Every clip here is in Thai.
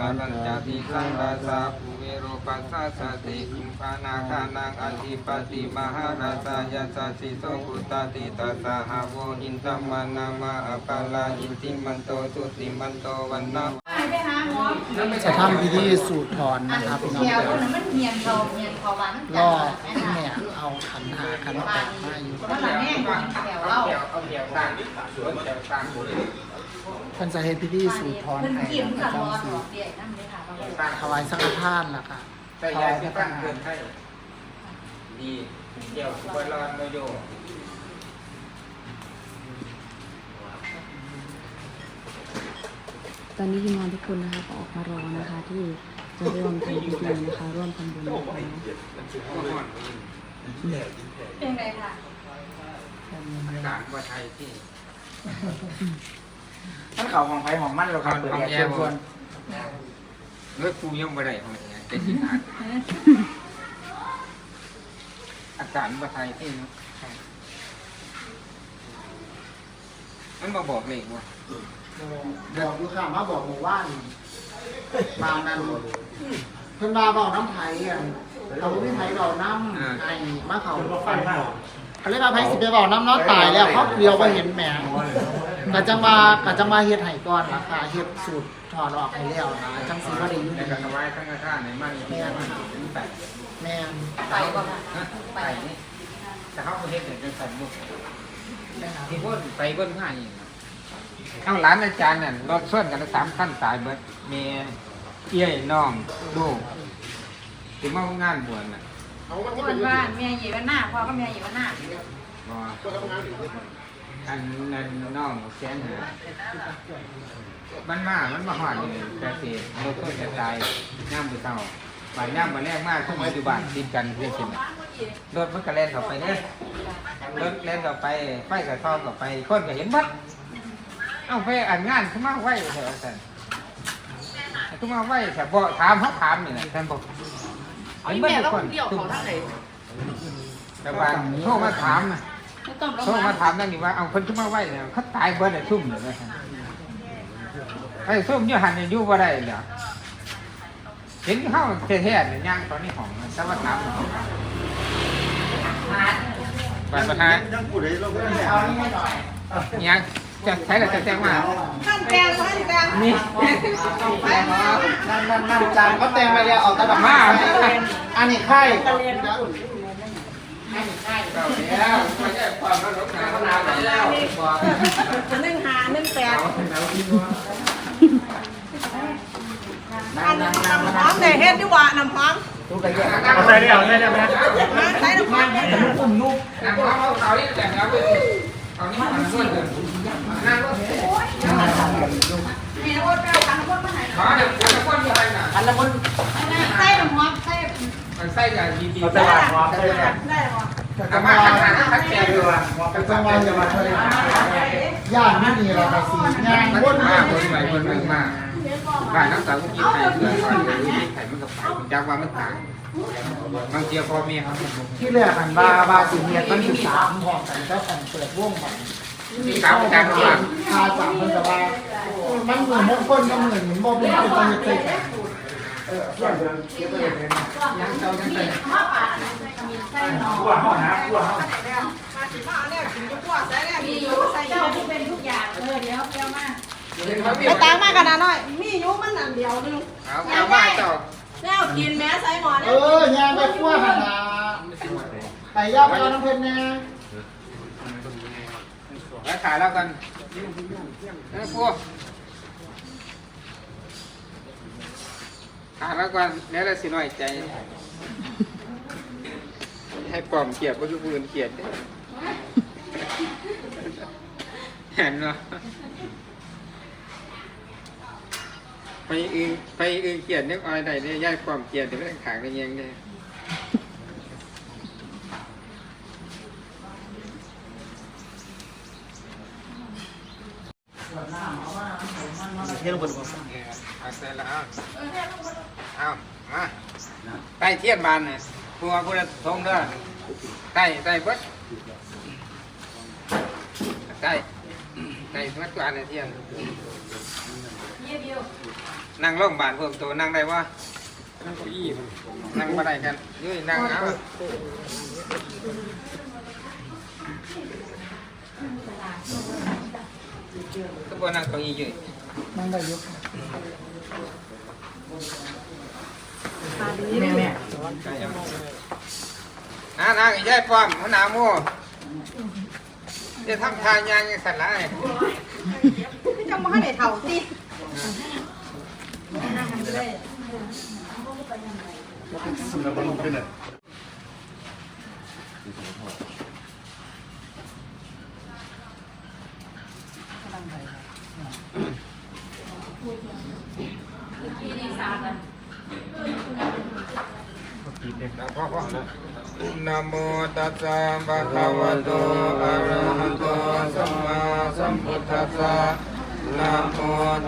กาลัญจาติสังราสาภูเวโรปัสสะสติอิมปานาคานังอธิปติมหาราชายาสัสสิโสกุตติตัสสะหาโวหินตัมมานามาอปาลาหินติมันโตสุติมันโตวันนะไปหาหมอจะทำพิธีสูตรถอนนะครับพี่น้องเดียวเดี๋ยวคนนั้นมันเมียนเขาเมียนเขาวางรอพี่แม่เอาขันหาขันแตกมาอยู่ นั่นแหละแม่คนแถวเราเอาเดียวต่างสวนเดียวต่างเพิ่นจะเฮ็ดพิธีสูตรถอนเพิ่นให้เกี่ยมนะกับครรัอบหรอกเดี๋ยวนั่นเลยค่ะถวายสังฆทานล่ะค่ะใส่ยาที่ตั้งเกินให้ดีเดียวบอลอนโมโยตอนนี้ทีมงานทุกคนนะคะก็ออกมารอนะคะ ที่จะร่วมทำพิธีนะคะ ร่วมทำบุญนะคะเป็นไงค่ะการว่าไทยที่ ท่านเขาของไผของมันเราครับเปิดแอร์เชิญชวนเมื่อครูยังไม่ได้ของเนี่ยเป็นที่ขาดอาการว่าไทยที่เนาะมันมาบอกเลขว่าบอกอยู่ค่ะมาบอกหมู่บ้านมานั่นเพิ่นมาบอกน้ำไผอะเราบ่มีไผบอกน้ำไอ้มาเขาฟันเขาเรียกว่าไผสิไปบอกน้ำเนาะตายแล้วเขาเดียวบ่เห็นแหม กะจังมากะจังมาเฮ็ดให้ก่อนล่ะค่ะเฮ็ดสูตรถอนออกให้แล้วนะจังสิบ่ได้อยู่ในในการถวายทั้งท่านในมันที่ถึงแปดแม่นไปบ่ค่ะไปนี่แต่เขาเห็นแต่เป็นสันมุกแม่นที่พ่นไปเบิ้ลง่ายเอาหลานอาจารย์นั่นรถส่วนกันสามขั้นตายเบิดมีเอี้ยน้องลูกถึงมางานบวชน่ะคนบ้านเมียหยีวันหน้าพ่อก็เมียหยีวันหน้า บ่ ก็ทำงานอั อันนั้นน้องแสนหามันมา มันมาหอดนี่แต่เสียรถส่วนจะตายย่ามไปเต่าไปย่ามมาแรกมากทุกปัจจุบันติดกันเพื่อนสินรถมันก็แล่นเข้าไปเนี่ยรถแล่นเข้าไปไฟกับท่อเข้าไปคนก็เห็นบัดเอาไปอ่านงานขึ้นมาไหวเถอะท่านขึ้นมาไหวแต่บอกถามเขาถามนี่แหละท่านบอกเห็นเมื่อทุกคนแต่ว่าโทรมาถามนะ ไม่ต้องโทรมาถามนั่นนี่ว่าเอาคนขึ้นมาไหวเนี่ยเขาตายเบิดเลยซุ่มเลยนะไอ้ซุ่มอยู่หันอยู่บ่ได้เหรอเห็นเข้าแท้ๆเนี่ยย่างตอนนี้ของแต่ว่าถามบัตรประธานเอานี่ให้หน่อยยังจะใช้แต่จะแจ้งมาขั้นแกงขั้นแกงนี่นั่นนั่นนั่นจานเขาแต่งไปแล้วเอาตะบักมาอันนี้ไข่ เก่าแล้วไม่ใช่ความรักษานาไปแล้วบอกหนึ่งหาหนึ่งแปดนั่นนั่นนั่นน้ำหอมเนี่เฮ็ดดีกว่าน้ำหอมดูกันเยอะเอาใส่ได้เอาใส่ได้ไหมใส่น้ำหอมนุ่มนุ่มน้ำเขาเอาเขาที่แต่งแล้วไปเอานี่มันนวดเลยนั่งรถมีน้ำมันแป้งน้ำมันมาไหนขอเดี๋ยวจะก้นอะไรน่ะอันละมุน ใส่น้ำหอมใส่ มันใส่ กับดีดีได้หรอได้หรอแต่ว่าอาหารทักแกงเลยว่ะกระจังหวะจะมาเท่าไหร่ย่านไม่มีเราไปสีงานมันวนมามาคนใหม่คนใหม่มาบ้านน้ำสาวก็กินไข่เพื่อนก่อนเลยกินไข่มันกับไข่จากว่ามันต่างบางทีพ่อแม่เขาที่เรียกกันบาบาสีเมียมันอยู่สามห้องกันเจ้าของเปิดวงใหม่มีขาวจังว่าคาสามคนแต่ว่ามันเหมือนมงคลก็เหมือนบ่เป็นเป็นตัวเอกเออส่วนเดิมเก็บไว้เลยนะยังเจ้ายังเป็น กลัวห้องนะกลัวห้องมีอยู่ใส่เป็นทุกอย่างเออเดียวเดียวมาไปตามมากกันนะน้อย มีอยู่มันอันเดียวนึงเอาเอาเจ้าแล้วกินแม้ใส่หมอเอเนี่ยอยางไปกลัวหันนาไก่ย่างไปเอาน้ำเพชรน่แล้วขายแล้วกันแล้วพวก ขายแล้วกันแล้วเราสิน้อยใจ ให้ปลอมเกียบก็คือปืนเกียดเห็นเหรอไปอื่นไปอื่นเกียดนึกอะไรใดเนี่ยย้ายปลอมเกียดเดี๋ยวไม่ต้องขางได้ยังไงเที่ยวบน เอาเสร็จแล้วเอาเอามาใต้เทียนบานเนี่ยพัวพุทธทงเด้อใต้ใต้เบิดใต้ใต้มัดกวาดในเทียนนั่งรงพยาบาลเพิ่มตัวนั่งได้วะนั่งเก้าอี้นั่งมาได้กันยุ้ยนั่งเอาก็บ่นั่งเก้าอี้ยุ้ยนั่งได้ยอะ แม่แม่ได้ยังอ่านั่งอีกย้ายป้อมหัวหน้าหมู่จะทำทานยังไงสันไรพี่จังมาให้ได้เท่าสินะพ่อพ่อนะน นะโมตัสสะภะคะวะโตอะระหะโตสัมมาสัมพุทธัสสะนะโม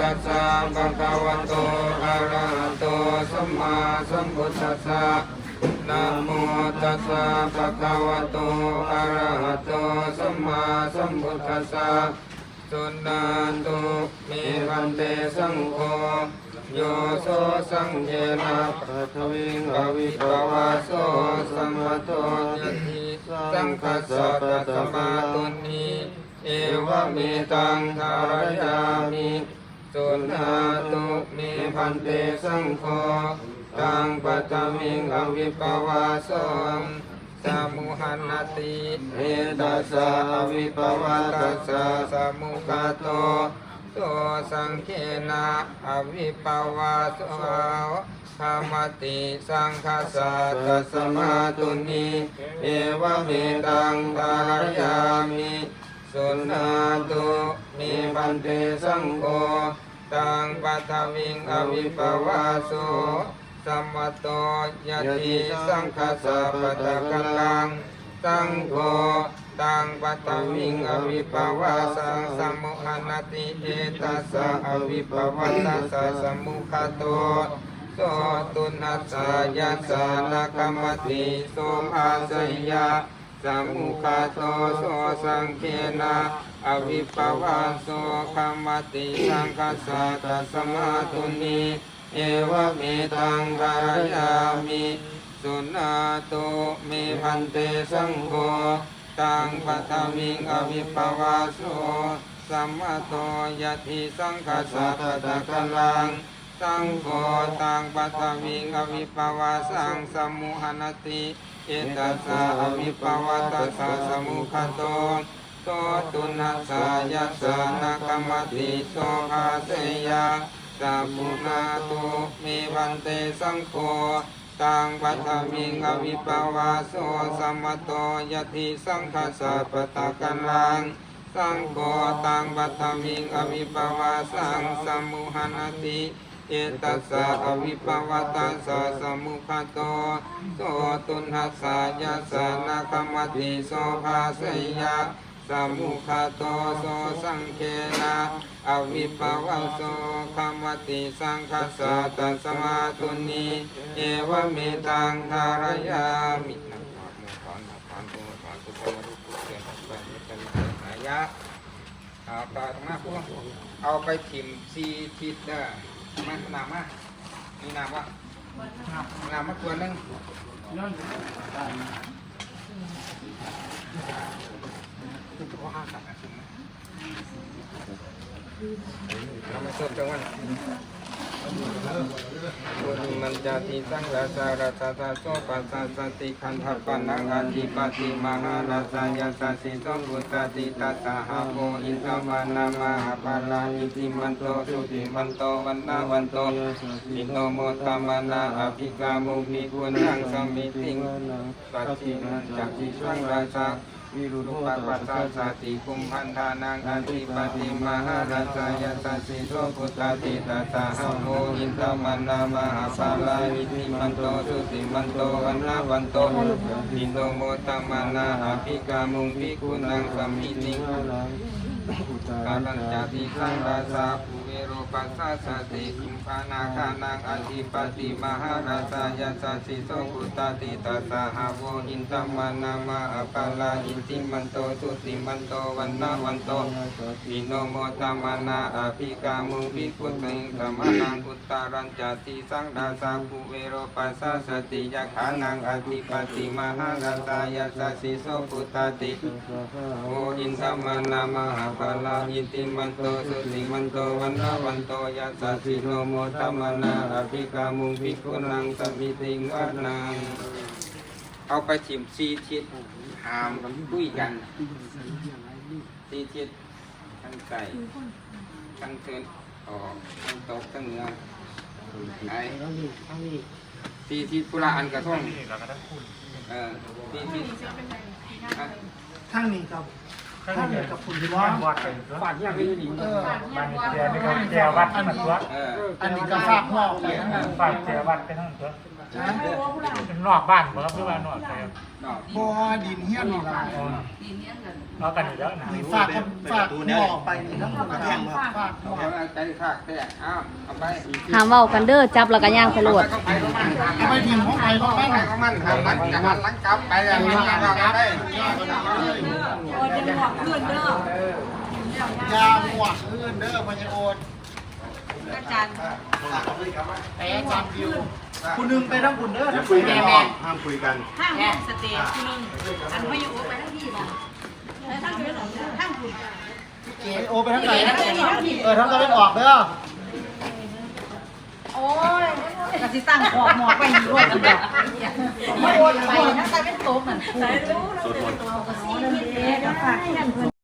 ตัสสะภะคะวะโตอะระหะโตสัมมาสัมพุทธัสสะนะโมตัสสะภะคะวะโตอะระหะโตสัมมาสัมพุทธัสสะสุนันตุเมวันเตสังโฆ โยโสสังเยนะปัทวิงอวิปวาโสสมมโตยติสังคัสสะปัตมาตุนีเอวะเมตังคารยามิสุนาตุเมพันเตสังโฆตังปัตมิงอวิปวาโสสามุหันติเอตัสสะอวิปวาตัสสะสามุขโต โตสังเขนะอวิปวาสวาธรรมติสังคสัตตสมาตุนีเอวะเมตังภารยามิสุนาตุมีบันเตสังโฆตังปัทวิงอวิปวาโสสัมมโตยติสังคสัปปะตะกลังสังโฆตังปัตตมิงอวิปวาสังสมุหนติเอตัสสะอวิปวัตตัสสะสมุขโตโสตุนัสสะยัสสะนะกรรมติโสภาสยะสมุขโตโสสังเกนะอวิปวาโสกรรมติสังคัสสะตัสมาตุนีเอวะเมตังกายามิสุนาโตเมพันเตสังโฆ ตังปัทมิงอวิปวาโสสัมมาโตยติสังคัสสะตะกลังสังโฆตังปัทมิงอวิปวาสังสมุหนติเอตัสสะอวิปวัตตัสสะสมุขโตโตตุนัสสะยัสสะนะกรรมติโสภาเสยะสัมมุนาตุเมวันเตสังโฆ ตังปัทมิงอวิปวาโสสัมมโตยติสังคสสะปตะกันลัง สังโฆตังปัทมิงอวิปวาสังสัมมุหนติเอตัสสะอวิปวาตัสสะสมุขโตโสตุนหัสสะยัสสะนะคมติโสภาสยะ สมุขโตโสสังเคนะอวิปวาโสคมติสังคัสสะตัสมาตุนีเอวเมตังทารยามินะโมขอนขอนตุขอนตุขอนรุกุเสียงไปเป็นายะเอาตาตรงหน้าพวกเอาไปถิ่มซีทิศเด้อมาหนามมามีน้ำวะน้ำมาตัวหนึง เอามาเสิร์ฟจังหวะ บุญมันจติสังราชาราชาตาโสปัสสะสติขันธปันนังอาทิปติมหาราชายาสสิสบุตติตัสสะหะโมอินทวานามหาปาลานิติมันโตสุติมันโตวันนาวันโตอิโนโมตตมนาอภิกามุภิกุณังสมิติงปัจจิมันจักจิสังราชา วิรุณปัปปัสสะสติคุมพันธานังอันติปติมหาราชายาสัสสิโสพุทธติตัสสะหโมอินทมันนามหาปาลาวิธิมันโตสุติมันโตวันนาวันโตอินโนโมตัมานาอภิกามุงภิกุณังสมมิติกาลัญจติสังราสาภู รปัสสะสติคุมภานาคานังอธิปติมหาราชายาสสิโสกุตติตัสสะหาโวอินตัมมานามาอปาลาอินติมันโตสุติมันโตวันนาวันโตวิโนโมตัมมานาอภิกามุวิปุตติธรรมนังอุตตารัญจติสังราสาภูเวโรปัสสะสติยะขานังอธิปติมหาราชายาสสิโสกุตติโออินทมันามาหาปาลาอินติมันโตสุติมันโตวันนาวันโตยัสสสิโนโมตัมมานาอภิกามุงภิกขุนังสัมมิติงวัดนังเอาไปชิมซีทิศหามกันคุยกันซีทิศทั้งใส่ทั้งเทินออกทั้งตกทั้งเหนือไอ้ซีทิศพุระอันกระท่องเออซีทิศอะทั้งนี้ครับ ทั้งนี้กับคุณว่าฝากเนี่ยไปอยู่นี่เออมันเสียไม่ต้องเสียวัดมันตัวเอออันนี้ก็ฝากพ่อไปทั้งนั้นฝากเสียวัดไปทั้งตัวนะเป็ นนอกบ้านบ่ครับหรือว่านอกใส่นอกบ่ดินเฮียนนี่ล่ะเอากันอยู่แล้วนะนี่ฝากกับฝากพ่อไปนี่ทั้งหมดฝากฝากพ่อเดี๋ยวเอาใจฝากแต่เอาเอาไปหามเว้ากันเด้อจับแล้วก็ย่างไปโลดเอาไปของมันเอาไปทีมของไปของมันไปของมันหันหลังหันหลังกลับไปแล้วมันยังเอาได้โอ้จะบอกเพื่อนเด้อยาหัวอื่นเด้อพญโอนอาจารย์แต่อาจารย์ดิว คุณนึงไปทั้งคุณเด้ออย่าคุยกันก่อนห้ามคุยกันห้างห้องสเตจคือนึงอันไม่อยู่ไปทั้งที่บ่แล้วทั้งที่ทั้งคุณเก๋โอไปทั้งไหนเออทั้งตะวันออกเด้อโอ้ยกสิตั้งขอบหมอกไปอยู่รวดกันแบบไม่โอนไปนะแต่เป็นโต๊ะเหมือนคุณสวดมนต์เด็กฝากแค่เพื่อน